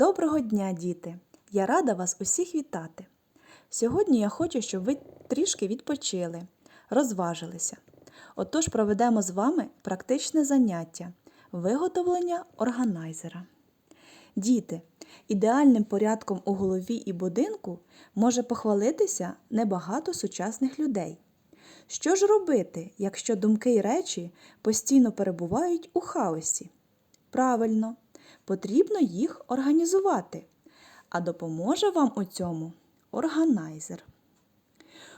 Доброго дня, діти! Я рада вас усіх вітати. Сьогодні я хочу, щоб ви трішки відпочили, розважилися. Отож проведемо з вами практичне заняття виготовлення органайзера. Діти, ідеальним порядком у голові і будинку може похвалитися небагато сучасних людей. Що ж робити, якщо думки й речі постійно перебувають у хаосі? Правильно, потрібно їх організувати. А допоможе вам у цьому органайзер.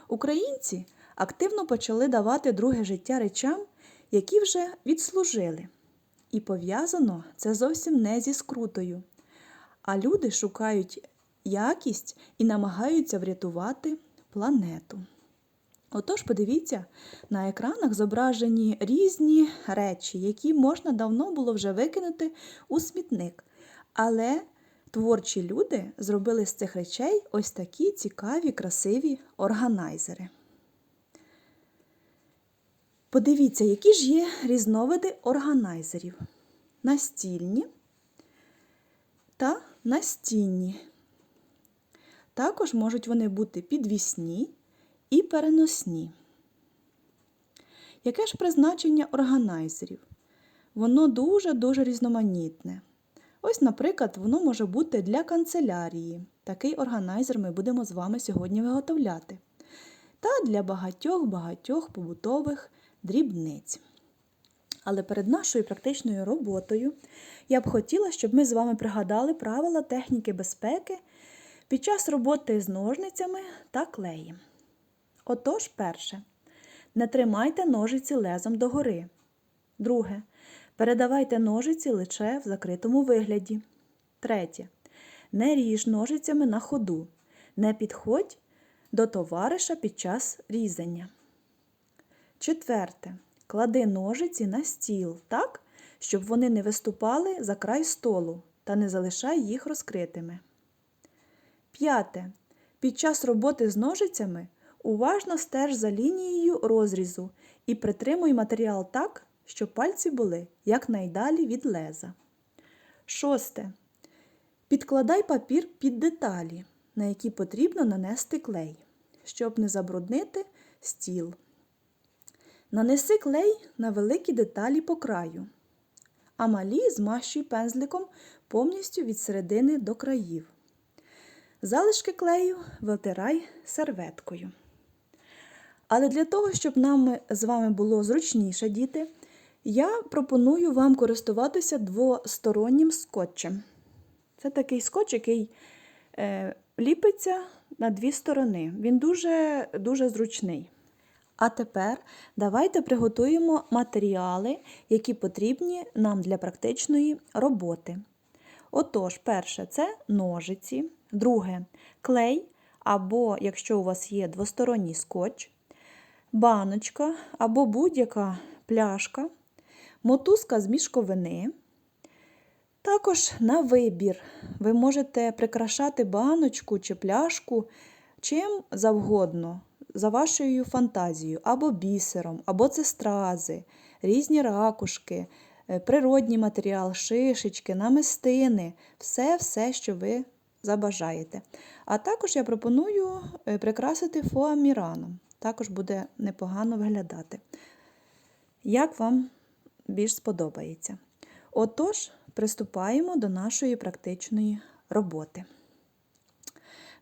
Українці активно почали давати друге життя речам, які вже відслужили. І пов'язано це зовсім не зі скрутою. А люди шукають якість і намагаються врятувати планету. Отож, подивіться, на екранах зображені різні речі, які можна давно було вже викинути у смітник. Але творчі люди зробили з цих речей ось такі цікаві, красиві органайзери. Подивіться, які ж є різновиди органайзерів: настільні та настінні. Також можуть вони бути підвісні і переносні. Яке ж призначення органайзерів? Воно дуже-дуже різноманітне. Ось, наприклад, воно може бути для канцелярії. Такий органайзер ми будемо з вами сьогодні виготовляти. Та для багатьох-багатьох побутових дрібниць. Але перед нашою практичною роботою я б хотіла, щоб ми з вами пригадали правила техніки безпеки під час роботи з ножницями та клеєм. Отож, перше. Не тримайте ножиці лезом догори. Друге. Передавайте ножиці лише в закритому вигляді. Третє. Не ріж ножицями на ходу. Не підходь до товариша під час різання. Четверте. Клади ножиці на стіл так, щоб вони не виступали за край столу та не залишай їх розкритими. П'яте. Під час роботи з ножицями уважно стеж за лінією розрізу і притримуй матеріал так, щоб пальці були якнайдалі від леза. Шосте. Підкладай папір під деталі, на які потрібно нанести клей, щоб не забруднити стіл. Нанеси клей на великі деталі по краю, а малі змащуй пензликом повністю від середини до країв. Залишки клею витирай серветкою. Але для того, щоб нам з вами було зручніше, діти, я пропоную вам користуватися двостороннім скотчем. Це такий скотч, який е, ліпиться на дві сторони. Він дуже, дуже зручний. А тепер давайте приготуємо матеріали, які потрібні нам для практичної роботи. Отож, перше це ножиці, друге клей, або, якщо у вас є двосторонній скотч, баночка або будь-яка пляшка, мотузка з мішковини. Також на вибір ви можете прикрашати баночку чи пляшку чим завгодно, за вашою фантазією, або бісером, або це стрази, різні ракушки, е, природній матеріал, шишечки, намистини, все-все, що ви забажаєте. А також я пропоную е, прикрасити фоаміраном. Також буде непогано виглядати. Як вам більш сподобається? Отож, приступаємо до нашої практичної роботи.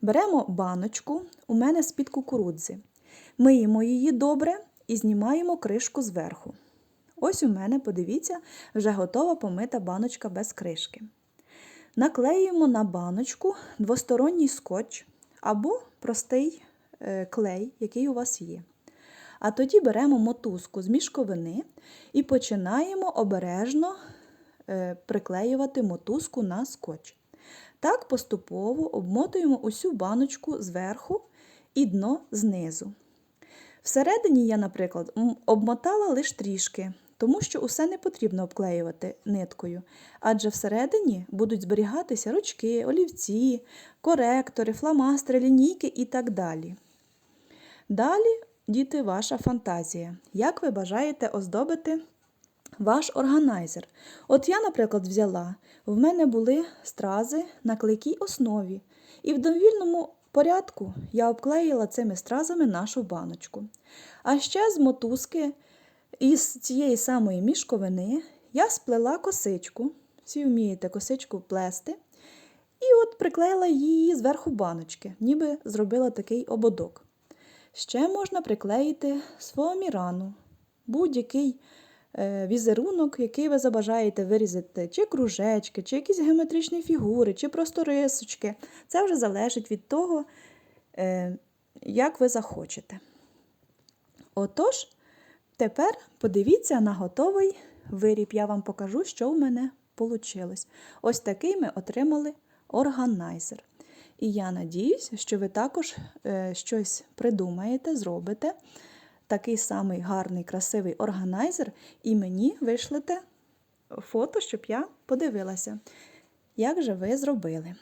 Беремо баночку, у мене з-під кукурудзи. Миємо її добре і знімаємо кришку зверху. Ось у мене, подивіться, вже готова помита баночка без кришки. Наклеюємо на баночку двосторонній скотч або простий клей, який у вас є. А тоді беремо мотузку з мішковини і починаємо обережно е, приклеювати мотузку на скотч. Так поступово обмотуємо усю баночку зверху і дно знизу. Всередині я, наприклад, обмотала лише трішки, тому що усе не потрібно обклеювати ниткою, адже всередині будуть зберігатися ручки, олівці, коректори, фломастери, лінійки і так далі. Далі, діти, ваша фантазія. Як ви бажаєте оздобити ваш органайзер. От я, наприклад, взяла, в мене були стрази на клейкій основі, і в довільному порядку я обклеїла цими стразами нашу баночку. А ще з мотузки із цієї самої мішковини я сплела косичку. Всі вмієте косичку плести. І от приклеїла її зверху баночки, ніби зробила такий ободок. Ще можна приклеїти сфоамірану, будь-який е, візерунок, який ви забажаєте вирізати, чи кружечки, чи якісь геометричні фігури, чи просто рисочки. Це вже залежить від того, е, як ви захочете. Отож, тепер подивіться на готовий виріб. Я вам покажу, що в мене вийшло. Ось такий ми отримали органайзер. І я надіюсь, що ви також е, щось придумаєте, зробите. Такий самий гарний, красивий органайзер, і мені вишлете фото, щоб я подивилася, як же ви зробили.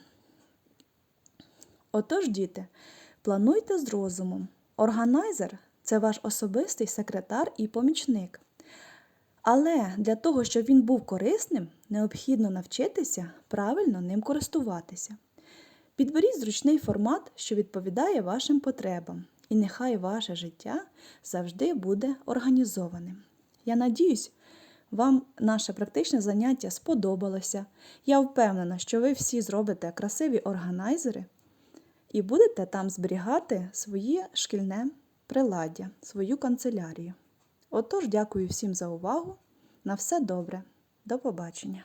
Отож, діти, плануйте з розумом. Органайзер це ваш особистий секретар і помічник. Але для того, щоб він був корисним, необхідно навчитися правильно ним користуватися. Підберіть зручний формат, що відповідає вашим потребам, і нехай ваше життя завжди буде організованим. Я надіюсь, вам наше практичне заняття сподобалося. Я впевнена, що ви всі зробите красиві органайзери і будете там зберігати своє шкільне приладдя, свою канцелярію. Отож, дякую всім за увагу. На все добре. До побачення!